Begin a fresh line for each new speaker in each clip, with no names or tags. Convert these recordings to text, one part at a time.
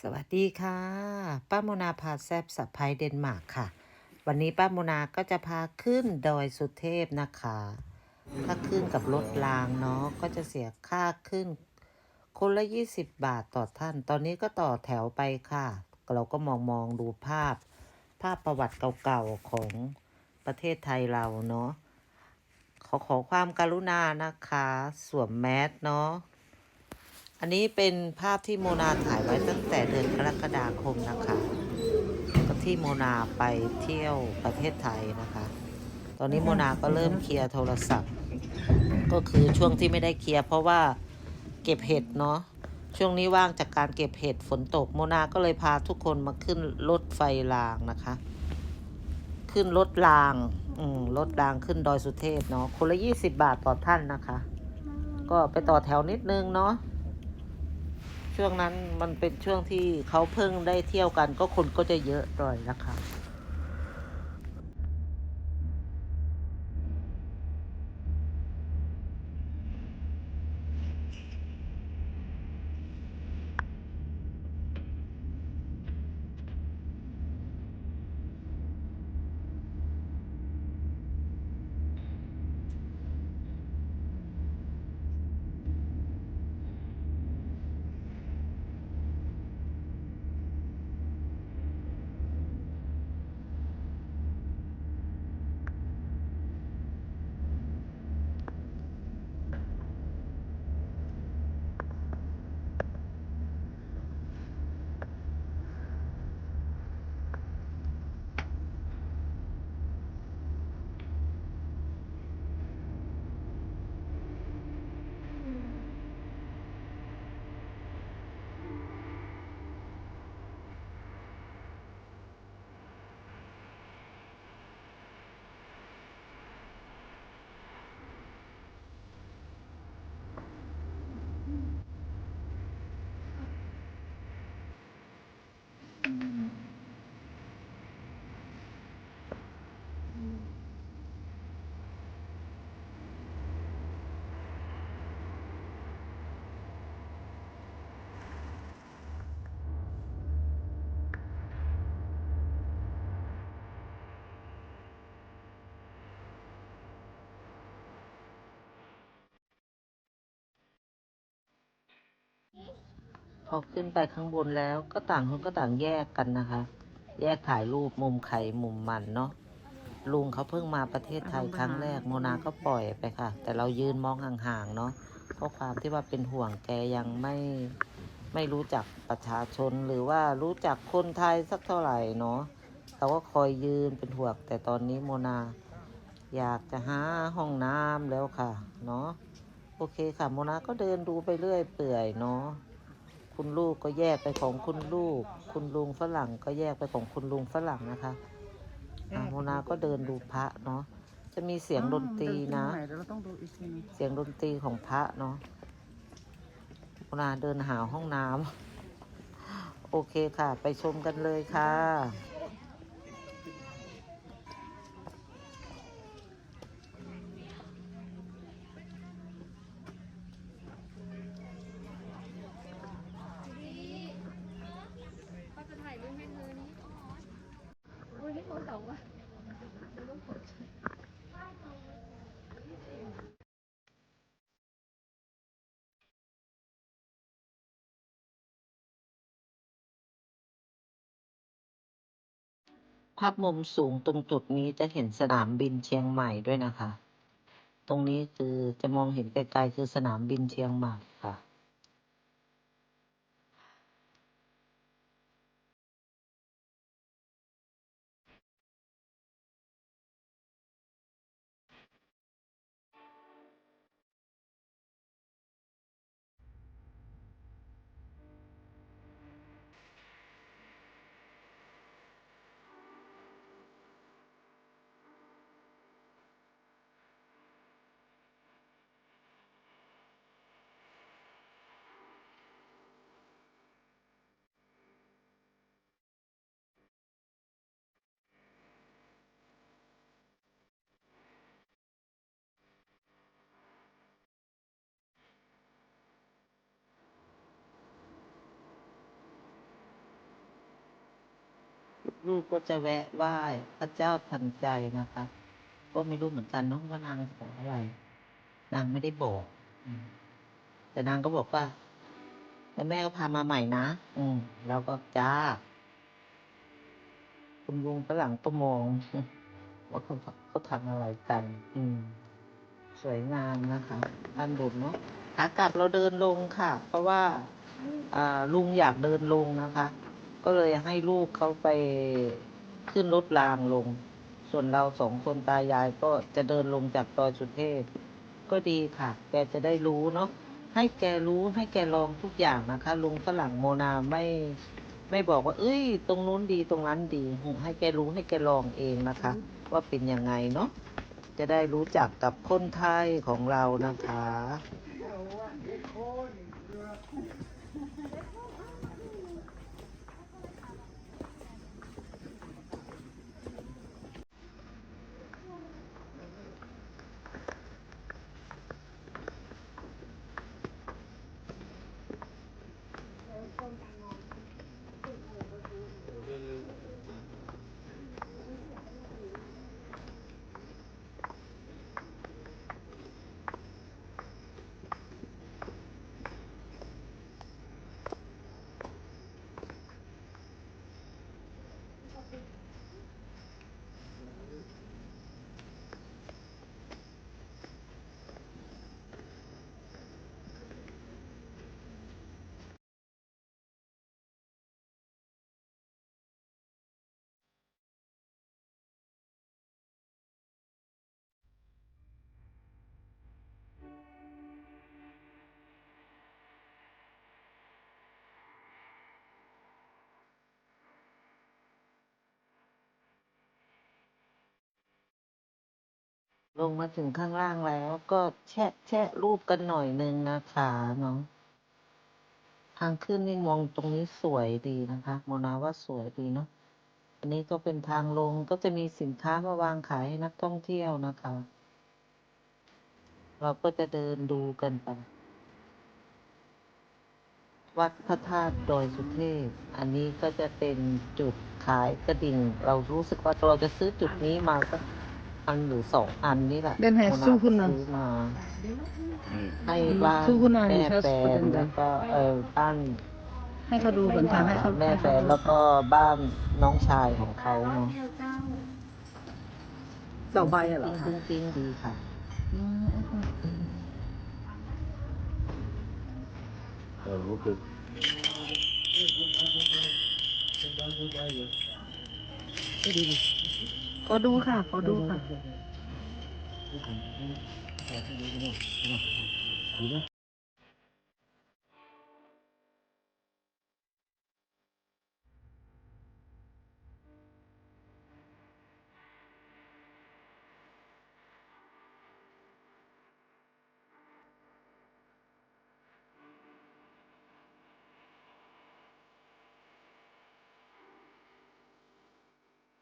สวัสดีค่ะ ป้าโมนาพาแซบสับไพเดนมาร์กค่ะ วันนี้ป้าโมนาก็จะพาขึ้นดอยสุเทพนะคะ ถ้าขึ้นกับรถรางเนาะก็จะเสียค่าขึ้น คนละ 20 บาทต่อท่าน ตอนนี้ก็ต่อแถวไปค่ะ เราก็มองมองดูภาพ ภาพประวัติเก่าๆของประเทศไทยเราเนาะขอขอความการุณานะคะ สวมแมสเนาะ อันนี้เป็นภาพที่โมนาถ่ายไว้ตั้งแต่เดือนกรกฎาคมนะคะก็ที่โมนาไปเที่ยวประเทศไทยนะคะ ตอนนี้โมนาก็เริ่มเคลียร์โทรศัพท์ ก็คือช่วงที่ไม่ได้เคลียร์เพราะว่าเก็บเห็ดเนาะช่วงนี้ว่างจากการเก็บเห็ดฝนตกโมนาก็เลยพาทุกคนมาขึ้นรถไฟรางนะคะ ขึ้นรถราง อืมรถรางขึ้นดอยสุเทพเนาะคนละยี่สิบบาทต่อท่านนะคะ ก็ไปต่อแถวนิดนึงเนาะ ช่วงนั้นมันเป็นช่วงที่เขาเพิ่งได้เที่ยวกัน ก็คนก็จะเยอะหน่อยนะคะ อขึ้นไปข้างบนแล้วก็ต่างคนก็ต่างแยกกันนะคะ แยกถ่ายรูปมุมไข่มุมมันเนาะลุงเขาเพิ่งมาประเทศไทยครั้งแรกโมนาก็ปล่อยไปค่ะ แต่เรายืนมองห่างๆเนาะเพราะความที่ว่าเป็นห่วงแกยังไม่ไม่รู้จักประชาชนหรือว่ารู้จักคนไทยสักเท่าไหร่เนาะเราก็คอยยืนเป็นห่วงแต่ตอนนี้โมนา อยากจะหาห้องน้ำแล้วค่ะ เนาะโอเคค่ะโมนาก็เดินดูไปเรื่อยเปื่อยเนาะ คุณลูกก็แยกไปของคุณลูก คุณลุงฝรั่งก็แยกไปของคุณลุงฝรั่งนะคะอะโมนาก็เดินดูพระเนาะจะมีเสียงดนตรีนะ
เดี๋ยวเราต้องดูอีกทีนึง
เสียงดนตรีของพระเนาะโมนาเดินหาห้องน้ำโอเคค่ะ ไปชมกันเลยค่ะ ภาพมุมสูงตรงจุดนี้จะเห็นสนามบินเชียงใหม่ด้วยนะคะ ตรงนี้คือจะมองเห็นไกลๆคือสนามบินเชียงใหม่ค่ะ ลูกก็จะแวะไหว้พระเจ้าทันใจนะคะ ก็ไม่รู้เหมือนกันน้องว่านางขออะไร นางไม่ได้บอกแต่นางก็บอกว่าแล้วแม่ก็พามาใหม่นะ อืมเราก็จ้าคุณลุงฝรั่งก็มองว่าเขาเขาทำอะไรกัน อืม สวยงามนะคะด้านบนเนาะขากลับเราเดินลงค่ะ เพราะว่า อ่าลุงอยากเดินลงนะคะ ก็เลยให้ลูกเขาไปขึ้นรถรางลง ส่วนเราสองคนตายายก็จะเดินลงจากดอยสุเทพ ก็ดีค่ะ แกจะได้รู้เนาะ ให้แกรู้ให้แกลองทุกอย่างนะคะ ลุงฝรั่งโมนาไม่ไม่บอกว่า เอ้ย ตรงนู้นดีตรงนั้นดี ให้แกรู้ให้แกลองเองนะคะ ว่าเป็นยังไงเนาะ จะได้รู้จักกับคนไทยของเรานะคะ ลงมาถึงข้างล่างแล้วก็แชะแชะรูปกันหน่อยนึงนะคะเนาะทางขึ้นนี่มองตรงนี้สวยดีนะคะโมนาว่าสวยดีเนาะอันนี้ก็เป็นทางลงก็จะมีสินค้ามาวางขายให้นักท่องเที่ยวนะคะ เราก็จะเดินดูกันไปวัดพระธาตุดอยสุเทพ อันนี้ก็จะเป็นจุดขายกระดิ่ง เรารู้สึกว่าเราจะซื้อจุดนี้มาก็ อันหรือสองอันนี่แหละ
Den här
โมนา
Suhunan
ซื้อมาให้บ้าน
Suhunan
แม่
is
แฟน
hospital
แล้วก็เออบ้าน
ให้เขาดูผลทางให้เขา
แม่
ให้
แฟ
เขา
น
ดู
แล้วก็บ้านน้องชายของเขาเนาะ
สองใบอะเหรอ
จริงจริงๆดีค่ะ
อืมอืมอืม ขอดูค่ะ ขอดูค่ะ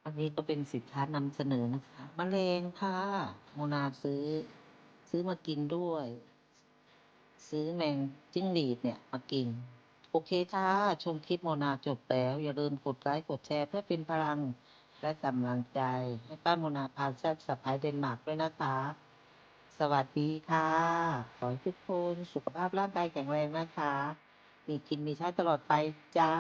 อันนี้ก็เป็นสินค้านำเสนอนะคะมะเร็งค่ะโมนาซื้อ ซื้อมากินด้วย ซื้อแมงจิ้งหรีดเนี่ยมากิน โอเคค่ะ ชมคลิปโมนาจบแล้ว อย่าลืมกดไลค์กดแชร์เพื่อเป็นพลังและกำลังใจ ให้ป้าโมนาพาแซ่บสะพายเดนมาร์กด้วยนะคะ สวัสดีค่ะ ขอให้ทุกคนสุขภาพร่างกายแข็งแรงนะคะ มีกินมีใช้ตลอดไปจ้า